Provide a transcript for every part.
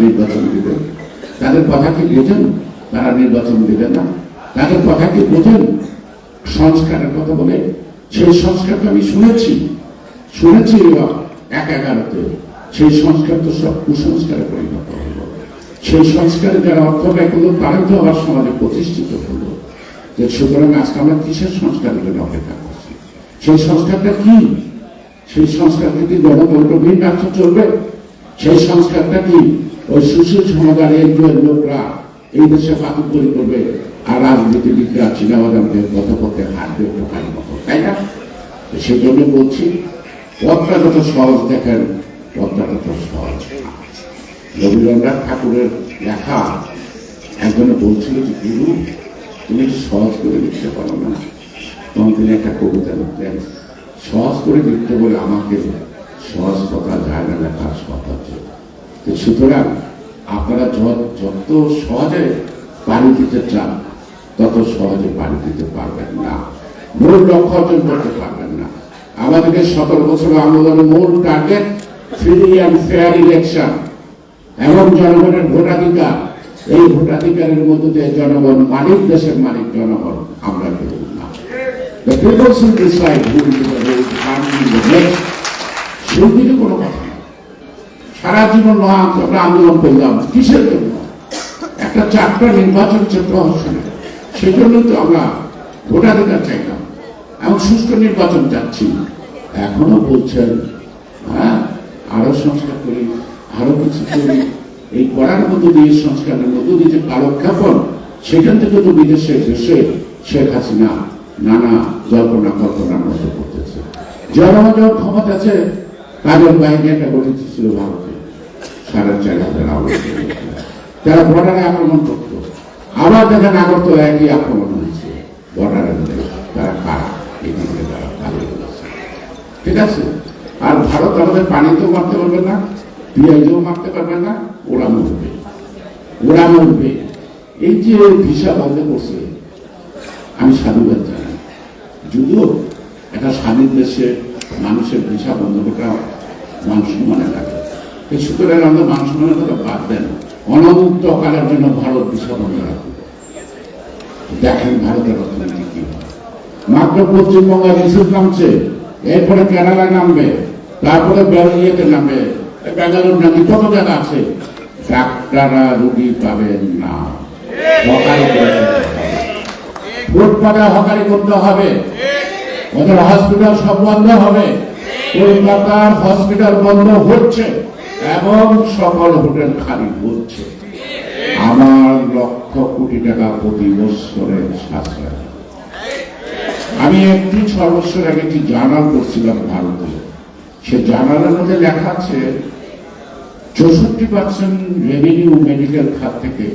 নির্বাচন দিবেন। তাদের কথা কি বোঝেন? তারা নির্বাচন দিবে না। তাদের কথা কি বোঝেন? সংস্কারের কথা বলে? সেই সংস্কারটা আমি শুনেছি। শুনেছি এক এগারোতে। সেই সংস্কার তো সব কুসংস্কারে পরিণত হলো। সেই সংস্কারে যারা অর্থ ব্যয় করল, তারাই তো আবার সমাজে প্রতিষ্ঠিত হলো। যে সুতরাং আজকে আমরা কিসের সংস্কারের জন্য অপেক্ষা করছি? সেই সংস্কারটা কি? সেই সংস্কার কি গণতন্ত্রবিহীন রাষ্ট্র চলবে? সেই সংস্কারটা কি ওই সুশীল এনজিওর লোকরা এই দেশে পাতুক তৈরি করবে। আর রাজনীতিবিদরা চীনাবাদামদের পথে হাঁটবে টোকাই মতো তাই না? তো সেই জন্য বলছি পথটা যত সহজ দেখেন পথটা তত সহজ। রবীন্দ্রনাথ ঠাকুরের লেখা একজনে বলছিল যে, গুরু, তুমি একটু সহজ করে লিখতে পারো না। তখন তিনি একটা কবিতা লিখলেন সহজ করে লিখতে বলে আমাকে সহজ কথা যায় না লেখার সহজ তো সুতরাং আপনারা যত সহজে পানি দিতে চান, তত সহজে পানি দিতে পারবেন না। মূল লক্ষ্য অর্জন করতে পারবেন না। আমাদেরকে সতেরো বছর আন্দোলনের মূল target free and fair election এবং জনগণের ভোটাধিকার। এই ভোটাধিকারের মধ্যে দিয়ে জনগণ মালিক, দেশের মালিক, জনগণ আমরা কোনো কথা সারা জীবন আমরা আন্দোলন করলাম কিসের জন্য? একটা চারটা নির্বাচন ক্ষেত্র হচ্ছে সেই জন্য তো আমরা ভোটাধিকার চাইলাম। এবং সুষ্ঠু নির্বাচন চাচ্ছি। এখনও বলছেন হ্যাঁ আরও সংস্কার করি, আরও কিছু করি। এই করার মধ্য দিয়ে সংস্কারের মধ্য দিয়ে যে কালক্ষেপণ, সেখান থেকে তো বিদেশে দেশে শেখ হাসিনা নানা জল্পনা কল্পনার মতো করতেছে যখন ক্ষমতা আছে তাদের বাহিনী একটা গঠিত ছিল ভারতে। সাড়ে চার হাজার তারা বর্ডারে আক্রমণ করতো, আবার দেখেন আগরতলা একই আক্রমণ হয়েছে। বর্ডারে তারা কারা? এদিকে তারা ঠিক আছে? আর ভারত আমাদের পানিতেও মারতে পারবে না, পিঁয়াজেও মারতে পারবে না, ওরা মরবে। ওরা মরবে। এই যে ভিসা বন্ধ করছে, আমি সাধুবাদ জানাই। যদিও একটা স্বাধীন দেশে মানুষের ভিসা বন্ধ করা মানুষ মনে লাগে এই সুতরাং মানুষ মনে কথা বাদ দেন। অনমুক্ত কালের জন্য ভারত ভিসা বন্ধ রাখবে দেখেন ভারতের অর্থনীতি কি মাত্র পশ্চিমবঙ্গের রিসিভ নামছে, এরপরে কেরালায় নামবে, তারপরে ইয়েতে নামবে বেঙ্গালুরু নাকি কত জায়গা আছে? ডাক্তাররা রুগী পাবেন না। ফুটপাতে হকারি করতে হবে। ওদের হসপিটাল সব বন্ধ হবে। কলকাতার হসপিটাল বন্ধ হচ্ছে এবং সকল হোটেল খালি হচ্ছে। আমার লক্ষ কোটি টাকা প্রতি বছরে সাশ্রয়। আমি একটি ছয় বছর আগে একটি জার্নাল করছিলাম ভারতে। সে জার্নালের মধ্যে লেখা আছে, চৌষট্টি পার্সেন্ট রেভিনিউ মেডিকেল খাত থেকে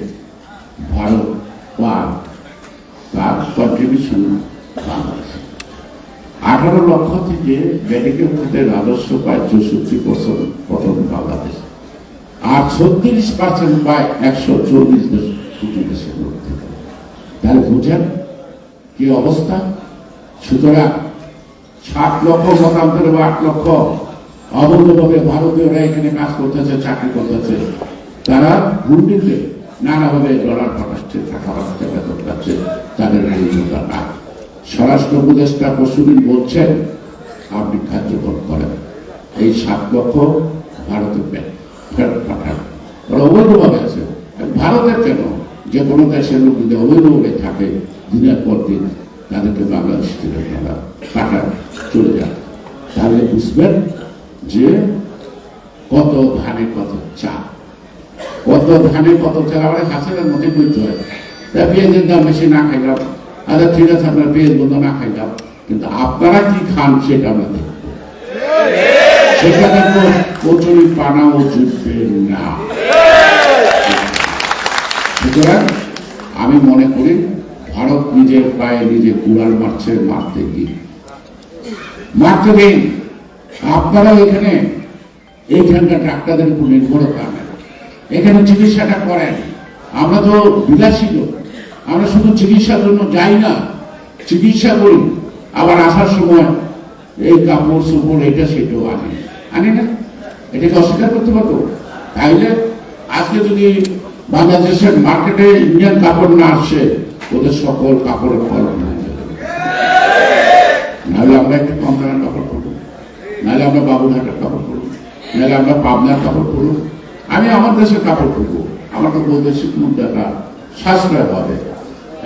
ভারত পায় তার কন্ট্রিবিউশন বাংলাদেশে। আঠারো লক্ষ থেকে মেডিকেল খাতে রাজস্ব পায় চৌষট্টি বছর প্রথম বাংলাদেশ। আর ছত্রিশ পার্সেন্ট পায় একশো চল্লিশ দেশ কোটি দেশের থেকে তাহলে বুঝেন কি অবস্থা? সুতরাং সাত লক্ষ মতান্তরে বা আট লক্ষ অবৈধভাবে ভারতীয়রা এখানে কাজ করতেছে, চাকরি করতেছে। তারা হুন্ডিতে নানাভাবে ডলার পাঠাচ্ছে, টাকা বেতন পাচ্ছে, তাদের প্রয়োজনতা না স্বরাষ্ট্র উপদেষ্টা পশুদিন বলছেন, আপনি কার্যকর করেন। এই সাত লক্ষ ব্যাংক ফেরত পাঠান। অবৈধভাবে আছে। ভারতের কেন? যে কোনো দেশের লোক যদি অবৈধভাবে থাকে, দিনের পর দিন তাদেরকে বাংলাদেশ থেকে তারা পাঠান, চলে যান। তাহলে বুঝবেন যে কত ধানে কত চা। কত ধানে কত চা আমরা হাসিনের মধ্যে বুঝতে হয় পেঁয়াজের দাম বেশি না খাইলাম আচ্ছা ঠিক আছে, আপনার পেঁয়াজ বন্ধ না খাইলাম কিন্তু আপনারা কি খান, সেটা আমরা দেখব। সেখানে তো কচুরি পানাও জুটবে না। সুতরাং আমি মনে করি, ভারত নিজের পায়ে নিজে কুড়াল মারছে, মারতে গিয়ে। মারতে দিন আপনারা এখানে, এইখানকার ডাক্তারদের উপর নির্ভরতা এখানে চিকিৎসাটা করেন। আমরা তো বিলাসী লোক। আমরা শুধু চিকিৎসার জন্য যাই না, চিকিৎসা করি। আবার আসার সময় এই কাপড় চোপড় এটা সেটাও আনি। আনি না। এটাকে অস্বীকার করতে পারব? তাইলে আজকে যদি বাংলাদেশের মার্কেটে ইন্ডিয়ান কাপড় না আসে, ওদের সকল কাপড়ের যাবে। নাহলে আমরা একটু কম দামের কাপড় পরবো। নাহলে আমরা বাবুঘাটের কাপড় পরবো। নাহলে আমরা পাবনার কাপড় পরবো। আমি আমার দেশের কাপড় পরবো। তো বৈদেশিক মুদ্রাটা সাশ্রয় হবে।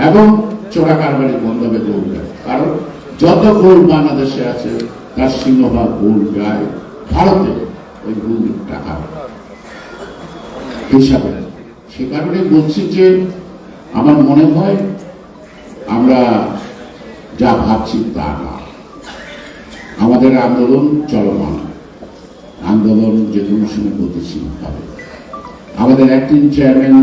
এবং চোরা কারবারি বন্ধ হবে গৌড় কারণ যত গোল বাংলাদেশে আছে, তার সিংহভাগ গোল যায় ভারতে ওই গোল টাকা হিসাবে। সে কারণে বলছি যে, আমার মনে হয় আমরা যা ভাবছি তা না। আমাদের আন্দোলন চলমান। আন্দোলন যে কোনো সময় গতিশীল হবে। আমাদের অ্যাক্টিং চেয়ারম্যান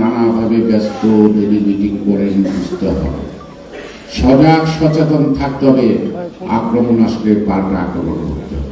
নানাভাবে ব্যস্ত ডেলি মিটিং করেন, বুঝতে হবে। সজাগ, সচেতন থাকতে হবে, আক্রমণ আসলে পাল্টা আক্রমণ করতে হবে।